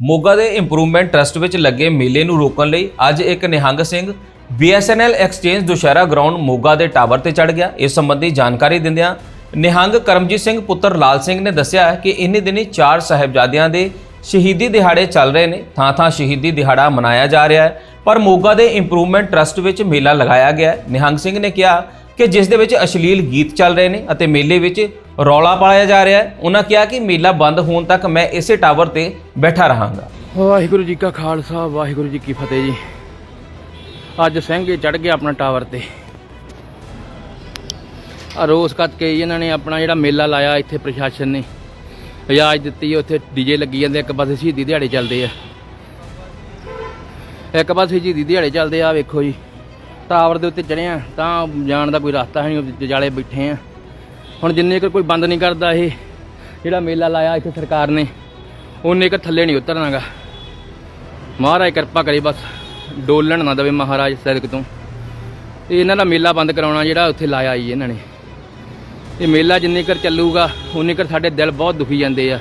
ਮੋਗਾ ਦੇ improvement trust ਵਿੱਚ ਲੱਗੇ ਮੇਲੇ ਨੂੰ ਰੋਕਣ ਲਈ ਅੱਜ ਇੱਕ Nihang Singh BSNL exchange Dussehra ground Moga ਦੇ ਟਾਵਰ ਤੇ ਚੜ ਗਿਆ। ਇਸ ਸੰਬੰਧੀ ਜਾਣਕਾਰੀ ਦਿੰਦਿਆਂ ਨਿਹੰਗ ਕਰਮਜੀਤ ਸਿੰਘ ਪੁੱਤਰ ਲਾਲ ਸਿੰਘ ਨੇ ਦੱਸਿਆ ਕਿ ਇੰਨੇ ਦਿਨੀ ਚਾਰ ਸਾਹਿਬਜ਼ਾਦਿਆਂ ਦੇ ਸ਼ਹੀਦੀ ਦਿਹਾੜੇ ਚੱਲ ਰਹੇ ਨੇ। ਥਾਂ ਥਾਂ ਸ਼ਹੀਦੀ ਦਿਹਾੜਾ ਮਨਾਇਆ ਜਾ ਰਿਹਾ ਹੈ, ਪਰ ਮੋਗਾ ਦੇ ਇੰਪਰੂਵਮੈਂਟ ਟਰਸਟ ਵਿੱਚ ਮੇਲਾ ਲਗਾਇਆ ਗਿਆ ਨਿਹੰਗ ਸਿੰਘ ਨੇ ਕਿਹਾ ਕਿ ਜਿਸ ਦੇ ਵਿੱਚ ਅਸ਼ਲੀਲ ਗੀਤ ਚੱਲ ਰਹੇ ਨੇ ਅਤੇ ਮੇਲੇ ਵਿੱਚ ਰੌਲਾ ਪਾਇਆ ਜਾ ਰਿਹਾ ਹੈ। ਉਹਨਾਂ ਕਿਹਾ ਕਿ ਮੇਲਾ ਬੰਦ ਹੋਣ ਤੱਕ ਮੈਂ ਇਸੇ ਟਾਵਰ ਤੇ ਬੈਠਾ ਰਹਾਂਗਾ। ਵਾਹਿਗੁਰੂ ਜੀ ਕਾ ਖਾਲਸਾ ਵਾਹਿਗੁਰੂ ਜੀ ਕੀ ਫਤਿਹ ਜੀ। ਅੱਜ ਸਿੰਘ ਚੜ ਗਿਆ ਆਪਣਾ ਟਾਵਰ ਤੇ। ਆ ਰੋਜ਼ ਕੱਤ ਕੇ ਇਹਨਾਂ ਨੇ ਆਪਣਾ ਜਿਹੜਾ ਮੇਲਾ ਲਾਇਆ ਇੱਥੇ ਪ੍ਰਸ਼ਾਸਨ ਨੇ। ਇਜਾਜ਼ਤ ਦਿੱਤੀ ਹੈ, ਉੱਥੇ ਡੀਜੇ ਲੱਗੀ ਜਾਂਦੇ ਇੱਕ ਪਾਸੇ ਸ਼ਹੀਦੀ ਦਿਹਾੜੇ ਚੱਲਦੇ ਆ। ਇੱਕ ਪਾਸੇ ਸ਼ਹੀਦੀ ਦਿਹਾੜੇ ਚੱਲਦੇ ਆ ਵੇਖੋ ਜੀ। ਟਾਵਰ ਦੇ ਉੱਤੇ ਚੜਿਆ ਤਾਂ ਜਾਣ ਦਾ ਕੋਈ ਰਸਤਾ ਹੈ ਨਹੀਂ ਜਾਲੇ ਬੈਠੇ ਆ। ਹੁਣ ਜਿੰਨੇ ਕੁ ਕੋਈ ਬੰਦ ਨਹੀਂ ਕਰਦਾ ਇਹ, ਜਿਹੜਾ ਮੇਲਾ ਲਾਇਆ ਇੱਥੇ ਸਰਕਾਰ ਨੇ, ਉਹਨੇ ਕਿ ਥੱਲੇ ਨਹੀਂ ਉਤਰਨਾਗਾ। ਮਹਾਰਾਜ ਕਿਰਪਾ ਕਰੇ ਬਸ, ਡੋਲਣ ਨਾ ਦਵੇ ਮਹਾਰਾਜ ਸੜਕ ਤੋਂ। ਤੇ ਇਹਨਾਂ ਦਾ ਮੇਲਾ ਬੰਦ ਕਰਾਉਣਾ ਜਿਹੜਾ ਉੱਥੇ ਲਾਇਆ ਹੀ ਇਹਨਾਂ ਨੇ। ਇਹ ਮੇਲਾ ਜਿੰਨੇ ਕਰ ਚੱਲੂਗਾ, ਉਨੇ ਕਰ ਸਾਡੇ ਦਿਲ ਬਹੁਤ ਦੁਖੀ ਜਾਂਦੇ ਆ।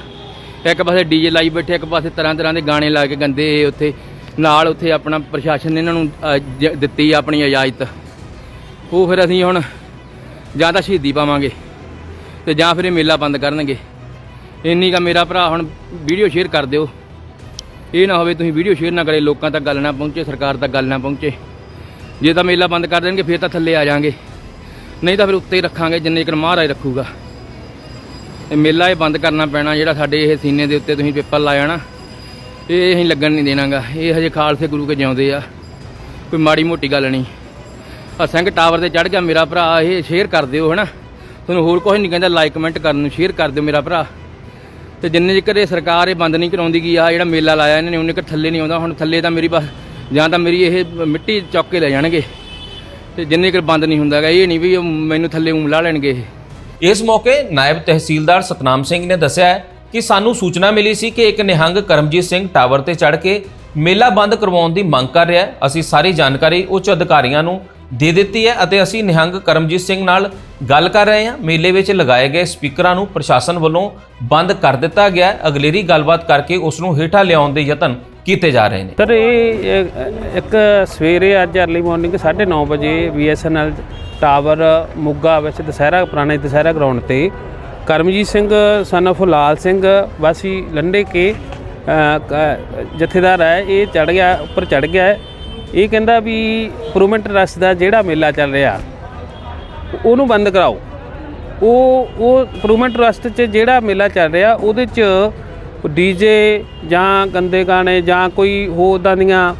ਇੱਕ ਪਾਸੇ ਡੀਜੇ ਲਾਈ ਬੈਠੇ, ਇੱਕ ਪਾਸੇ ਤਰ੍ਹਾਂ ਤਰ੍ਹਾਂ ਦੇ ਗਾਣੇ ਲਾ ਕੇ ਗੰਦੇ ਉੱਥੇ ਨਾਲ ਉੱਥੇ ਆਪਣਾ ਪ੍ਰਸ਼ਾਸਨ ਨੇ ਇਹਨਾਂ ਨੂੰ ਦਿੱਤੀ ਆਪਣੀ ਇਜਾਜ਼ਤ। ਉਹ ਫਿਰ ਅਸੀਂ ਹੁਣ ਜਾਂ ਤਾਂ ਸ਼ਹੀਦੀ ਪਾਵਾਂਗੇ ਤੇ ਜਾਂ ਫਿਰ ਇਹ ਮੇਲਾ ਬੰਦ ਕਰਨਗੇ। ਇੰਨੀ ਕਾ ਮੇਰਾ ਭਰਾ ਹੁਣ ਵੀਡੀਓ ਸ਼ੇਅਰ ਕਰ ਦਿਓ। ਇਹ ਨਾ ਹੋਵੇ ਤੁਸੀਂ ਵੀਡੀਓ ਸ਼ੇਅਰ ਨਾ ਕਰੇ, ਲੋਕਾਂ ਤੱਕ ਗੱਲ ਨਾ ਪਹੁੰਚੇ, ਸਰਕਾਰ ਤੱਕ ਗੱਲ ਨਾ ਪਹੁੰਚੇ। ਜੇ ਤਾਂ ਮੇਲਾ ਬੰਦ ਕਰ ਦੇਣਗੇ, ਫਿਰ ਤਾਂ ਥੱਲੇ ਆ ਜਾਾਂਗੇ। ਨਹੀਂ ਤਾਂ ਫਿਰ ਉੱਤੇ ਹੀ ਰੱਖਾਂਗੇ, ਜਿੰਨੇ ਚਿਰ ਮਹਾਰਾਜ ਰੱਖੂਗਾ। ਇਹ ਮੇਲਾ ਇਹ ਬੰਦ ਕਰਨਾ ਪੈਣਾ, ਜਿਹੜਾ ਸਾਡੇ ਇਹ ਸੀਨੇ ਦੇ ਉੱਤੇ ਤੁਸੀਂ ਪੇਪਰ ਲਾਇਆ ਨਾ। ਇਹ ਅਸੀਂ ਲੱਗਣ ਨਹੀਂ ਦੇਣਾਗਾ। ਇਹ ਹਜੇ ਖਾਲਸੇ ਗੁਰੂ ਕੇ ਜਿਉਂਦੇ ਆ। ਕੋਈ ਮਾੜੀ ਮੋਟੀ ਗੱਲ ਨਹੀਂ। ਆ ਸਿੰਘ ਟਾਵਰ ਤੇ ਚੜ ਗਿਆ ਮੇਰਾ ਭਰਾ, ਇਹ ਸ਼ੇਅਰ ਕਰ ਦਿਓ, ਹਨਾ। ਤੁਹਾਨੂੰ ਹੋਰ ਕੁਝ ਨਹੀਂ ਕਹਿੰਦਾ ਲਾਈਕ ਕਮੈਂਟ ਕਰਨ ਨੂੰ ਸ਼ੇਅਰ ਕਰ ਦਿਓ ਮੇਰਾ ਭਰਾ। ਤੇ ਜਿੰਨੇ ਚਿਰ ਇਹ ਸਰਕਾਰ ਇਹ ਬੰਦ ਨਹੀਂ ਕਰਾਉਂਦੀ ਗਈ ਆ ਜਿਹੜਾ ਮੇਲਾ ਲਾਇਆ ਇਹਨਾਂ ਨੇ, ਉਹਨੇ ਕਿ ਥੱਲੇ ਨਹੀਂ ਆਉਂਦਾ। ਹੁਣ ਥੱਲੇ ਤਾਂ ਮੇਰੀ ਬਸ, ਜਾਂ ਤਾਂ ਮੇਰੀ ਇਹ ਮਿੱਟੀ ਚੁੱਕ ਕੇ ਲੈ ਜਾਣਗੇ। ਤੇ ਜਿੰਨੇ ਚਿਰ ਬੰਦ ਨਹੀਂ ਹੁੰਦਾਗਾ, ਇਹ ਨਹੀਂ ਵੀ ਮੈਨੂੰ ਥੱਲੇ ਊਂ ਲਾ ਲੈਣਗੇ ਇਹ। ਇਸ ਮੌਕੇ ਨਾਇਬ ਤਹਿਸੀਲਦਾਰ ਸਤਨਾਮ ਸਿੰਘ ਨੇ ਦੱਸਿਆ ਕਿ ਸਾਨੂੰ ਸੂਚਨਾ ਮਿਲੀ ਸੀ ਕਿ ਇੱਕ ਨਿਹੰਗ ਕਰਮਜੀਤ ਸਿੰਘ ਟਾਵਰ ਤੇ ਚੜ ਕੇ ਮੇਲਾ ਬੰਦ ਕਰਵਾਉਣ ਦੀ ਮੰਗ ਕਰ ਰਿਹਾ ਹੈ। ਅਸੀਂ ਸਾਰੀ ਜਾਣਕਾਰੀ ਉੱਚ ਅਧਿਕਾਰੀਆਂ ਨੂੰ ਦੇ ਦਿੱਤੀ ਹੈ ਅਤੇ ਅਸੀਂ ਨਿਹੰਗ ਕਰਮਜੀਤ ਸਿੰਘ ਨਾਲ ਗੱਲ ਕਰ ਰਹੇ ਹਾਂ। ਮੇਲੇ ਵਿੱਚ ਲਗਾਏ ਗਏ ਸਪੀਕਰਾਂ ਨੂੰ ਪ੍ਰਸ਼ਾਸਨ ਵੱਲੋਂ ਬੰਦ ਕਰ ਦਿੱਤਾ ਗਿਆ ਹੈ। ਅਗਲੇਰੀ ਗੱਲਬਾਤ ਕਰਕੇ ਉਸ ਨੂੰ ਹੇਠਾਂ ਲਿਆਉਣ ਦੇ ਯਤਨ ਕੀਤੇ ਜਾ ਰਹੇ ਨੇ। ਸਰ, ਇਹ ਇੱਕ ਸਵੇਰੇ ਅੱਜ ਅਰਲੀ ਮਾਰਨਿੰਗ 9:30 ਵਜੇ BSNL ਟਾਵਰ ਮੁੱਗਾ ਵਿੱਚ ਦੁਸਹਿਰਾ ਪੁਰਾਣੇ ਦੁਸਹਿਰਾ ਗਰਾਊਂਡ ਤੇ ਕਰਮਜੀਤ ਸਿੰਘ ਸਨ of ਲਾਲ ਸਿੰਘ, ਵਾਸੀ ਲੰਡੇ ਕੇ ਜਥੇਦਾਰ ਹੈ, ਇਹ ਚੜ ਗਿਆ, ਉੱਪਰ ਚੜ ਗਿਆ ਇਹ ਕਹਿੰਦਾ ਵੀ ਇੰਪਰੂਵਮੈਂਟ ਟਰਸਟ ਦਾ ਜਿਹੜਾ ਮੇਲਾ ਚੱਲ ਰਿਹਾ, ਉਹਨੂੰ ਬੰਦ ਕਰਾਓ। ਉਹ ਉਹ ਇੰਪਰੂਵਮੈਂਟ ਟਰਸਟ 'ਚ ਜਿਹੜਾ ਮੇਲਾ ਚੱਲ ਰਿਹਾ, ਉਹਦੇ 'ਚ ਡੀਜੇ ਜਾਂ ਗੰਦੇ ਗਾਣੇ ਜਾਂ ਕੋਈ ਹੋਰ ਇੱਦਾਂ ਦੀਆਂ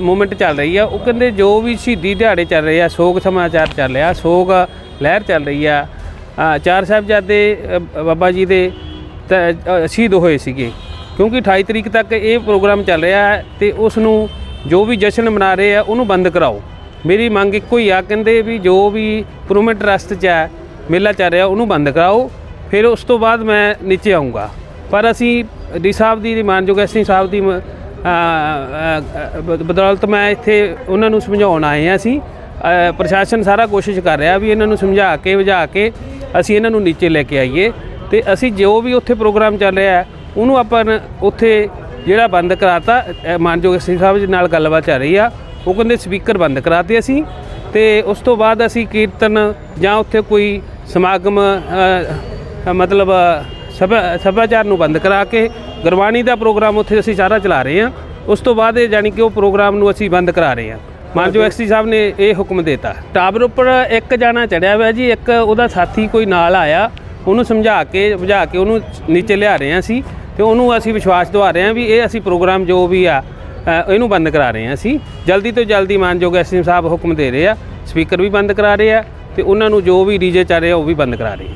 ਮੂਵਮੈਂਟ ਚੱਲ ਰਹੀ ਆ। ਉਹ ਕਹਿੰਦੇ ਜੋ ਵੀ ਸ਼ਹੀਦੀ ਦਿਹਾੜੇ ਚੱਲ ਰਹੇ ਆ, ਸੋਗ ਸਮਾਚਾਰ ਚੱਲ ਰਿਹਾ, ਸੋਗ ਲਹਿਰ ਚੱਲ ਰਹੀ ਆ। ਚਾਰ ਸਾਹਿਬਜ਼ਾਦੇ ਅ, ਬਾਬਾ ਜੀ ਦੇ ਸ਼ਹੀਦ ਹੋਏ ਸੀਗੇ। ਕਿਉਂਕਿ 28 ਤਰੀਕ ਤੱਕ ਇਹ ਪ੍ਰੋਗਰਾਮ ਚੱਲ ਰਿਹਾ ਹੈ ਤੇ ਉਸ ਨੂੰ ਜੋ ਵੀ ਜਸ਼ਨ ਮਨਾ ਰਹੇ ਆ ਉਹਨੂੰ ਬੰਦ ਕਰਾਓ। ਮੇਰੀ ਮੰਗ ਇੱਕੋ ਹੀ ਆ ਕਹਿੰਦੇ ਵੀ ਜੋ ਵੀ ਇੰਪਰੂਵਮੈਂਟ ਟਰਸਟ 'ਚ ਹੈ ਮੇਲਾ ਚੱਲ ਰਿਹਾ ਉਹਨੂੰ ਬੰਦ ਕਰਾਓ। ਫਿਰ ਉਸ ਤੋਂ ਬਾਅਦ ਮੈਂ ਨੀਚੇ ਆਉਂਗਾ ਪਰ ਅਸੀਂ ਡੀ ਸਾਹਿਬ ਦੀ ਮਾਨਯੋਗ ਐਸੀ ਸਾਹਿਬ ਦੀ ਬਦੌਲਤ ਮੈਂ ਇੱਥੇ ਉਹਨਾਂ ਨੂੰ ਸਮਝਾਉਣ ਆਏ ਹਾਂ ਅਸੀਂ। ਪ੍ਰਸ਼ਾਸਨ ਸਾਰਾ ਕੋਸ਼ਿਸ਼ ਕਰ ਰਿਹਾ ਵੀ ਇਹਨਾਂ ਨੂੰ ਸਮਝਾ ਕੇ ਵਜਾ ਕੇ ਅਸੀਂ ਇਹਨਾਂ ਨੂੰ ਨੀਚੇ ਲੈ ਕੇ ਆਈਏ ਤੇ ਅਸੀਂ ਜੋ ਵੀ ਉੱਥੇ ਪ੍ਰੋਗਰਾਮ ਚੱਲ ਰਿਹਾ ਹੈ ਉਹਨੂੰ ਆਪਾਂ ਉੱਥੇ ਜਿਹੜਾ ਬੰਦ ਕਰਾਤਾ ਅ, ਮਾਨਯੋਗ ਸਿੰਘ ਸਾਹਿਬ ਜੀ ਨਾਲ ਗੱਲਬਾਤ ਚੱਲ ਰਹੀ ਆ ਉਹ ਕਹਿੰਦੇ ਸਪੀਕਰ ਬੰਦ ਕਰਾਤੇ ਅਸੀਂ ਤੇ ਉਸ ਤੋਂ ਬਾਅਦ ਅਸੀਂ ਕੀਰਤਨ ਜਾਂ ਉੱਥੇ ਕੋਈ ਸਮਾਗਮ ਮਤਲਬ ਸਭਾ ਸੱਭਿਆਚਾਰ ਨੂੰ ਬੰਦ ਕਰਾ ਕੇ ਗੁਰਬਾਣੀ ਦਾ ਪ੍ਰੋਗਰਾਮ ਉੱਥੇ ਅਸੀਂ ਸਾਰਾ ਚਲਾ ਰਹੇ ਹਾਂ। ਉਸ ਤੋਂ ਬਾਅਦ ਇਹ ਜਾਨੀ ਕਿ ਉਹ ਪ੍ਰੋਗਰਾਮ ਨੂੰ ਅਸੀਂ ਬੰਦ ਕਰਾ ਰਹੇ ਹਾਂ। ਮਾਨਜੋ ਐਕਸੀ ਸਾਹਿਬ ਨੇ ਇਹ ਹੁਕਮ ਦਿੱਤਾ। ਟਾਵਰ ਉੱਪਰ ਇੱਕ ਜਾਣਾ ਚੜਿਆ ਹੋਇਆ ਜੀ ਇੱਕ ਉਹਦਾ ਸਾਥੀ ਕੋਈ ਨਾਲ ਆਇਆ ਉਹਨੂੰ ਸਮਝਾ ਕੇ ਬੁਝਾ ਕੇ ਉਹਨੂੰ ਨੀਚੇ ਲਿਆ ਰਹੇ ਹਾਂ ਅਸੀਂ ਤੇ ਉਹਨੂੰ ਅਸੀਂ ਵਿਸ਼ਵਾਸ ਦਿਵਾ ਰਹੇ ਹਾਂ ਵੀ ਇਹ ਅਸੀਂ ਪ੍ਰੋਗਰਾਮ ਜੋ ਵੀ ਆ ਅ, ਇਹਨੂੰ ਬੰਦ ਕਰਾ ਰਹੇ ਹਾਂ ਅਸੀਂ। ਜਲਦੀ ਤੋਂ ਜਲਦੀ ਮਾਨਯੋਗ ਐਸਐਮ ਸਾਹਿਬ ਹੁਕਮ ਦੇ ਰਹੇ ਆ ਸਪੀਕਰ ਵੀ ਬੰਦ ਕਰਾ ਰਹੇ ਆ ਤੇ ਉਹਨਾਂ ਨੂੰ ਜੋ ਵੀ ਡੀਜੇ ਚੱਲ ਰਿਹਾ ਉਹ ਵੀ ਬੰਦ ਕਰਾ ਰਹੇ ਆ।